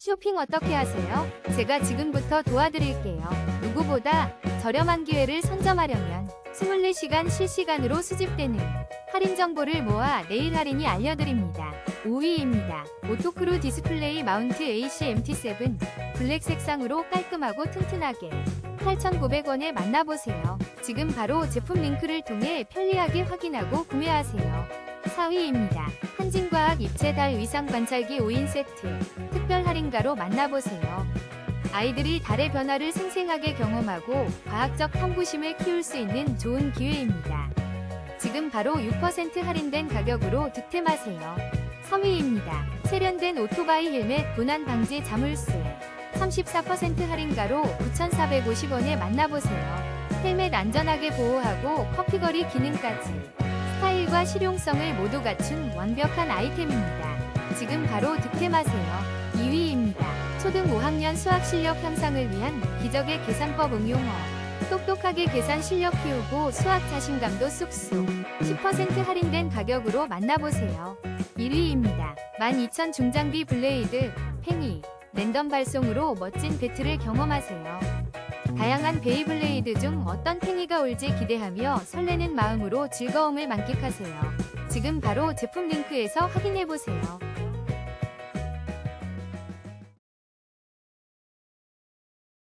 쇼핑 어떻게 하세요? 제가 지금부터 도와드릴게요. 누구보다 저렴한 기회를 선점하려면 24시간 실시간으로 수집되는 할인 정보를 모아 내일 할인이 알려드립니다. 5위입니다. 오토크루 디스플레이 마운트 AC-MT7 블랙 색상으로 깔끔하고 튼튼하게 8,900원에 만나보세요. 지금 바로 제품 링크를 통해 편리하게 확인하고 구매하세요. 4위입니다. 입체달 위상 관찰기 5인 세트 특별 할인가로 만나보세요. 아이들이 달의 변화를 생생하게 경험하고 과학적 탐구심을 키울 수 있는 좋은 기회입니다. 지금 바로 6% 할인된 가격으로 득템하세요. 3위입니다. 세련된 오토바이 헬멧 분한 방지 자물쇠 34% 할인가로 9,450원에 만나보세요. 헬멧 안전하게 보호하고 커피거리 기능까지 스타일과 실용성을 모두 갖춘 완벽한 아이템입니다. 지금 바로 득템하세요. 2위입니다. 초등 5학년 수학 실력 향상을 위한 기적의 계산법 응용어. 똑똑하게 계산 실력 키우고 수학 자신감도 쑥쑥. 10% 할인된 가격으로 만나보세요. 1위입니다. 12,000 중장비 블레이드, 팽이, 랜덤 발송으로 멋진 배틀을 경험하세요. 다양한 베이블레이드 중 어떤 팽이가 올지 기대하며 설레는 마음으로 즐거움을 만끽하세요. 지금 바로 제품 링크에서 확인해보세요.